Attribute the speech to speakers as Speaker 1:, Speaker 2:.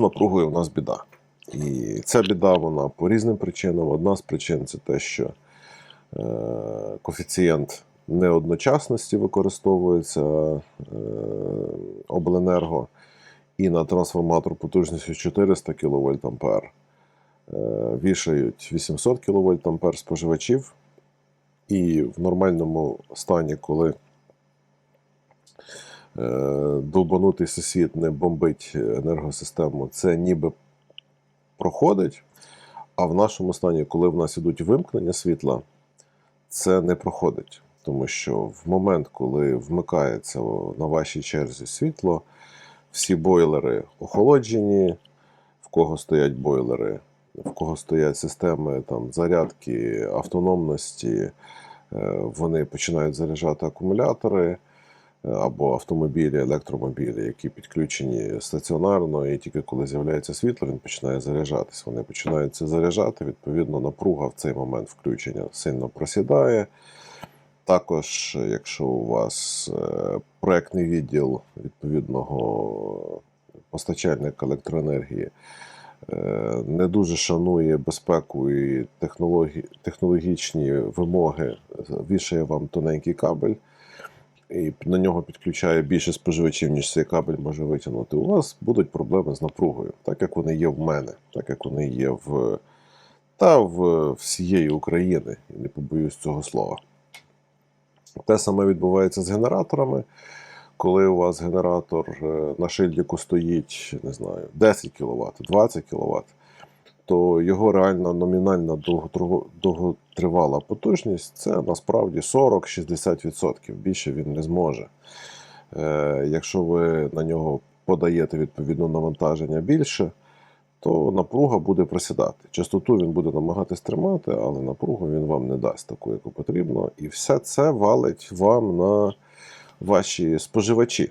Speaker 1: напругою у нас біда. І ця біда вона по різним причинам. Одна з причин це те, що е, коефіцієнт неодночасності використовується е, обленерго і на трансформатор потужністю 400 кВт А вішають 800 кВт А споживачів. І в нормальному стані, коли е, довбанутий сусід не бомбить енергосистему, це ніби проходить. А в нашому стані, коли в нас ідуть вимкнення світла, це не проходить. Тому що в момент, коли вмикається на вашій черзі світло, всі бойлери охолоджені, в кого стоять бойлери, в кого стоять системи там, зарядки, автономності, е, вони починають заряджати акумулятори е, або автомобілі, електромобілі, які підключені стаціонарно, і тільки коли з'являється світло, він починає заряджатись. Вони починають це заряджати, відповідно, напруга в цей момент включення сильно просідає. Також, якщо у вас е, проектний відділ відповідного постачальника електроенергії е, не дуже шанує безпеку і технологічні вимоги, вішає вам тоненький кабель, і на нього підключає більше споживачів, ніж цей кабель може витягнути, у вас будуть проблеми з напругою, так як вони є в мене, так як вони є в та в всієї України, і не побоюсь цього слова. Те саме відбувається з генераторами. Коли у вас генератор е, на шильдику стоїть, не знаю, 10 кВт, 20 кВт, то його реальна номінальна довготривала потужність це насправді 40-60%. Більше він не зможе. Е, Якщо ви на нього подаєте відповідно навантаження більше, то напруга буде просідати. Частоту він буде намагатись тримати, але напругу він вам не дасть таку, яку потрібно. І все це валить вам на ваші споживачі.